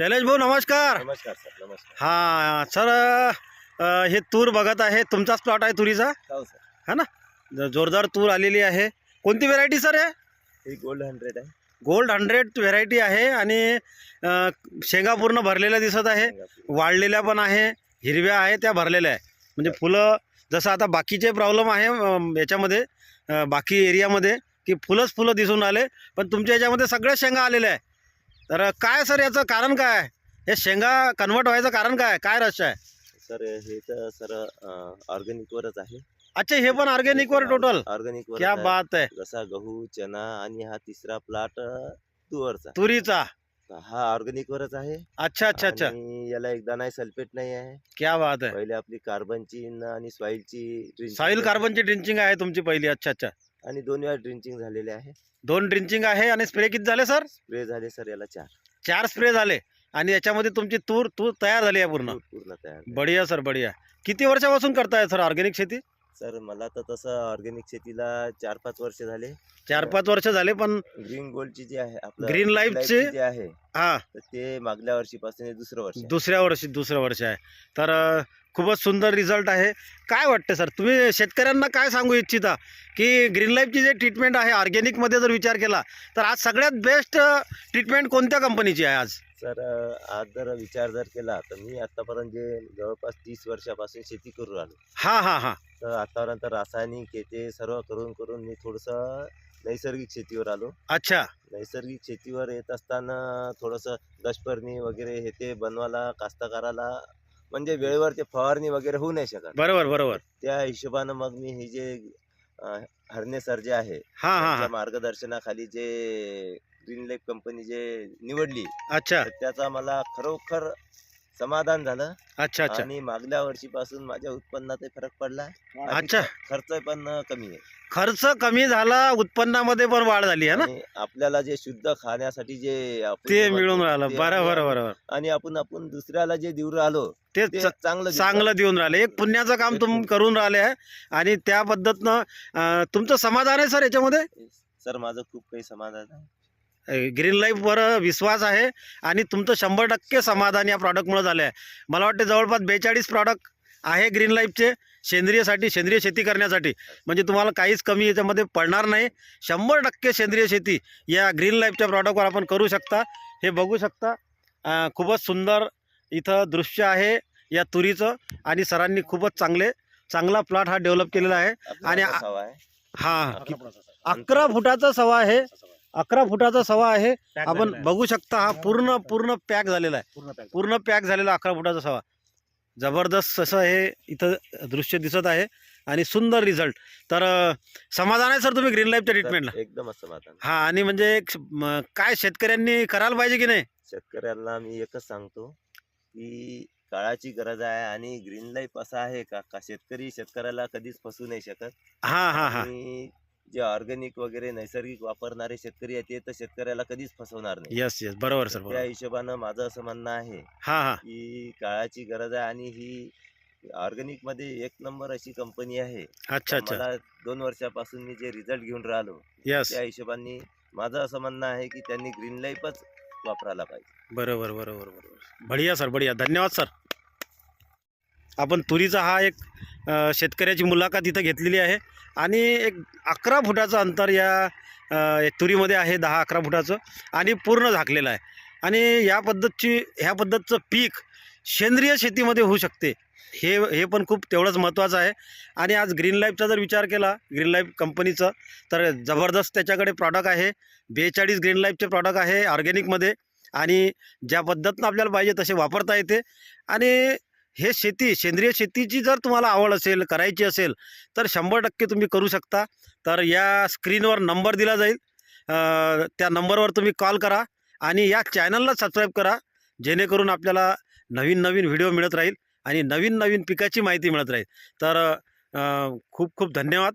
शैलेश भाऊ नमस्कार. नमस्कार सर नमस्कार. हा सर अ, हे तूर बघत आहे. तुमचाच प्लॉट आहे तुरीचा? हो सर. है ना? ज- जोरदार तूर आलेली आहे. कोणती व्हेरायटी सर आहे ही गोल्ड हंड्रेड आहे. गोल्ड हंड्रेड व्हेरायटी आहे आणि अ, शेंगा पूर्ण भरलेल्या दिसत आहे. सिंगापूर. वाळलेल्या पण आहे. हिरव्या आहे त्या भरलेल्या आहे. म्हणजे फुलं जसं आता बाकीचे प्रॉब्लेम आहे याच्यामध्ये अ, बाकी एरियामध्ये की फुलंच फुलं दिसून आले. पण तुमच्या याच्यामध्ये सगळ्या शेंगा आलेल्या आहे. तर काय सर याचं कारण काय? हे शेंगा कन्वर्ट व्हायचं कारण काय? काय रहस्य आहे? सर हे तर सर ऑर्गॅनिक वरच आहे. अच्छा हे पण ऑर्गॅनिकवर टोटल ऑर्गॅनिक वर क्या बात आहे. जसा गहू चना आणि हा तिसरा प्लॉट तुवरचा तुरीचा? हा ऑर्गॅनिक वरच आहे. अच्छा अच्छा अच्छा. आणि याला एकदा नाही सल्फेट नाही आहे. क्या बात आहे. पहिले आपली कार्बनची आणि सॉइलची सॉईल कार्बनची ड्रिंचिंग आहे तुमची पहिली. अच्छा अच्छा. आणि दोन वेळा ड्रिंचिंग झालेले आहे. दोन ड्रिंचिंग आहे आणि स्प्रे किती झाले सर? स्प्रे झाले सर याला चार. चार स्प्रे झाले. आणि याच्यामध्ये तुमची तूर तूर तयार झाली आहे पूर्ण? पूर्ण तयार. बढिया सर बढिया. किती वर्षापासून करताय सर ऑर्गॅनिक शेती? सर मला तर तसं ऑर्गॅनिक शेतीला चार पाच वर्ष झाले. चार पाच वर्ष झाले पण ग्रीन गोल्डची जी आहे आपलं Green Life चे? जे आहे हा. ते मागल्या वर्षीपासून हे दुसरं वर्ष. दुसऱ्या वर्षी दुसरं वर्ष आहे. तर खूपच सुंदर रिझल्ट आहे. काय वाटतं सर तुम्ही शेतकऱ्यांना काय सांगू इच्छिता? की ग्रीन लाईफची जे ट्रीटमेंट आहे ऑर्गॅनिकमध्ये जर विचार केला तर आज सगळ्यात बेस्ट ट्रीटमेंट कोणत्या कंपनीची आहे आज? सर आज जर विचार जर केला तर मी आतापर्यंत जे जवळपास तीस वर्षापासून शेती करून राहिलो. हां हां हां. तर आतापर्यंत रासायनिक हे ते सर्व करून करून मी थोडंसं नैसर्गिक शेतीवर आलो. अच्छा. नैसर्गिक शेतीवर येत असताना थोडंसं दशपर्णी वगैरे हे ते बनवायला कास्तकाराला म्हणजे वेळेवर ते फवारणी वगैरे होऊ नाही शकत. बरोबर बरोबर. त्या हिशोबानं मग मी हे जे अं, हरणे सर जे आहे हां हां त्यांच्या हां. मार्गदर्शनाखाली जे ग्रीन लाईफ कंपनी जे निवडली अच्छा. तर त्याचा मला खरोखर समाधान झालं. अच्छा अच्छा. आणि मागल्या वर्षीपासून माझ्या उत्पन्नात फरक पडला. अच्छा. खर्च पण कमी आहे. खर्च कमी झाला उत्पन्नामध्ये पण वाढ झाली आहे ना? आणि आपल्याला जे शुद्ध खाण्यासाठी जे आपण ते मिळून राहिलं. ते बरोबर बरोबर आणि आपण आपण दुसऱ्याला जे देऊ राहिलो ते ते च- चांगलं देऊ चांगलं देऊन राहिले. एक पुण्याचं काम तुम्ही करून राहिले आहे. आणि त्या पद्धतीनं अं, तुमचं समाधान आहे सर याच्यामध्ये? राहिलो. सर माझं खूप काही समाधान आहे. ग्रीन लाईफवर विश्वास आहे आणि तुमचं शंभर टक्के समाधान या प्रॉडक्टमुळे झालं आहे मला वाटते जवळपास बेचाळीस प्रॉडक्ट आहे ग्रीन लाईफचे सेंद्रियसाठी सेंद्रिय शेती करण्यासाठी. म्हणजे तुम्हाला काहीच कमी याच्यामध्ये पडणार नाही. शंभर टक्के सेंद्रिय शेती या ग्रीन लाईफच्या प्रॉडक्टवर आपण करू शकता. हे बघू शकता. खूपच सुंदर इथं दृश्य आहे या तुरीचं आणि सरांनी खूपच चांगले चांगला प्लॉट हा डेव्हलप केलेला आहे. आणि हा अकरा फुटाचा सवा आहे. अकरा फुटाचा सवा आहे. आपण बघू शकता हा पूर्ण पूर्ण पॅक झालेला आहे. पूर्ण पॅक झालेला अकरा फुटाचा सवा. जबरदस्त असं हे इथं दृश्य दिसत आहे आणि सुंदर रिझल्ट तर अं, समाधान आहे सर तुम्ही ग्रीन लाईफच्या ट्रीटमेंटला तर एकदमच समाधान हा आणि म्हणजे एक म, काय शेतकऱ्यांनी करायला पाहिजे की नाही? शेतकऱ्यांना मी एकच सांगतो की काळाची गरज आहे आणि ग्रीन लाईफ असा आहे का? का शेतकरी शेतकऱ्याला कधीच फसू नाही शकत? हा हा हा. आणि जे ऑर्गॅनिक वगैरे नैसर्गिक वापरणारे शेतकरी आहेत ते तर शेतकऱ्याला कधीच फसवणार नाही. येस येस बरोबर सर त्या बरोबर. हिशोबानं माझं असं म्हणणं आहे हा हा. की काळाची गरज आहे आणि ही ऑर्गॅनिकमध्ये एक नंबर अशी कंपनी आहे. अच्छा अच्छा. मला दोन वर्षापासून मी जे रिझल्ट घेऊन राहिलो येस त्या हिशोबाने माझं असं म्हणणं आहे की त्यांनी ग्रीन लाईफच वापरायला पाहिजे. बरोबर बरोबर बरोबर. बढिया सर बढिया. धन्यवाद सर आपण तुरीचा हा एक अ, शेतकऱ्याची मुलाखत इथं घेतलेली आहे. आणि एक अकरा फुटाचं अंतर या तुरीमध्ये आहे दहा अकरा फुटाचं आणि पूर्ण झाकलेलं आहे. आणि या पद्धतची ह्या पद्धतचं पीक सेंद्रिय शेतीमध्ये होऊ शकते. हे हे पण खूप तेवढंच महत्त्वाचं आहे. आणि आज ग्रीन लाईफचा जर विचार केला ग्रीन लाईफ कंपनीचं तर जबरदस्त त्याच्याकडे प्रॉडक्ट आहे. बेचाळीस ग्रीन लाईफचे प्रॉडक्ट आहे ऑर्गॅनिकमध्ये आणि ज्या पद्धतीनं आपल्याला पाहिजे तसे वापरता येते. आणि हे शेती सेंद्रिय शेतीची जर तुम्हाला आवड असेल करायची असेल तर शंभर टक्के तुम्ही करू शकता. तर या स्क्रीनवर नंबर दिला जाईल. त्या नंबरवर तुम्ही कॉल करा आणि या चॅनलला सबस्क्राईब करा जेणेकरून आपल्याला नवीन नवीन व्हिडिओ मिळत राहील आणि नवीन नवीन पिकाची माहिती मिळत राहील. तर खूप खूप धन्यवाद.